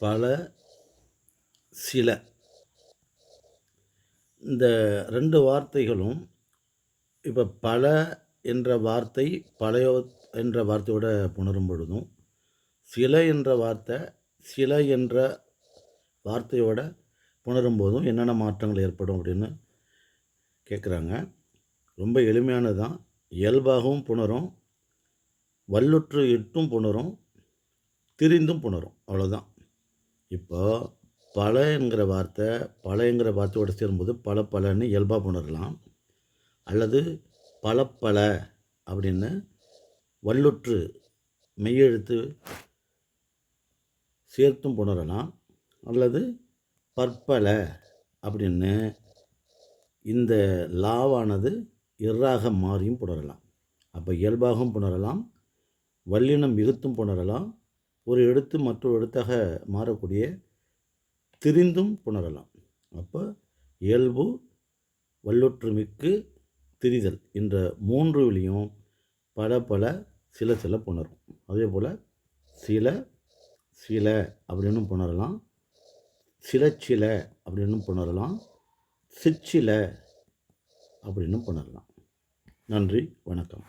பல சில. இந்த ரெண்டு வார்த்தைகளும் இப்போ பல என்ற வார்த்தை பழைய என்ற வார்த்தையோட புணரும் பொழுதும் சில என்ற வார்த்தை சில என்ற வார்த்தையோட புணரும் போதும் என்னென்ன மாற்றங்கள் ஏற்படும் அப்படின்னு கேட்குறாங்க ரொம்ப எளிமையானது தான் இயல்பாகவும் புணரும் வல்லுற்று இட்டும் புணரும் திரிந்தும் புணரும். அவ்வளோதான் இப்போ பல என்கிற வார்த்தை பழையங்கிற வார்த்தையோடு சேரும்போது பல பலன்னு இயல்பாக புணரலாம். அல்லது பல பல அப்படின்னு வல்லுற்று மெய்யெழுத்து சேர்த்தும் புணரலாம். அல்லது பற்பல அப்படின்னு இந்த லாவானது இறாக மாறியும் புணரலாம். அப்போ இயல்பாகவும் புணரலாம் வல்லினம் மிகுத்தும் புணரலாம் ஒரு எழுத்து மற்றொரு எழுத்தாக மாறக்கூடிய திரிந்தும் புணரலாம். அப்போ இயல்பு வல்லுற்றுமிக்கு திரிதல் என்ற மூன்று விலையும் பல பல சில சில புணரும். அதே போல் சில சில அப்படின்னும் புணரலாம். சில சில அப்படின்னும் புணரலாம். சிற்சில அப்படின்னும் புணரலாம். நன்றி வணக்கம்.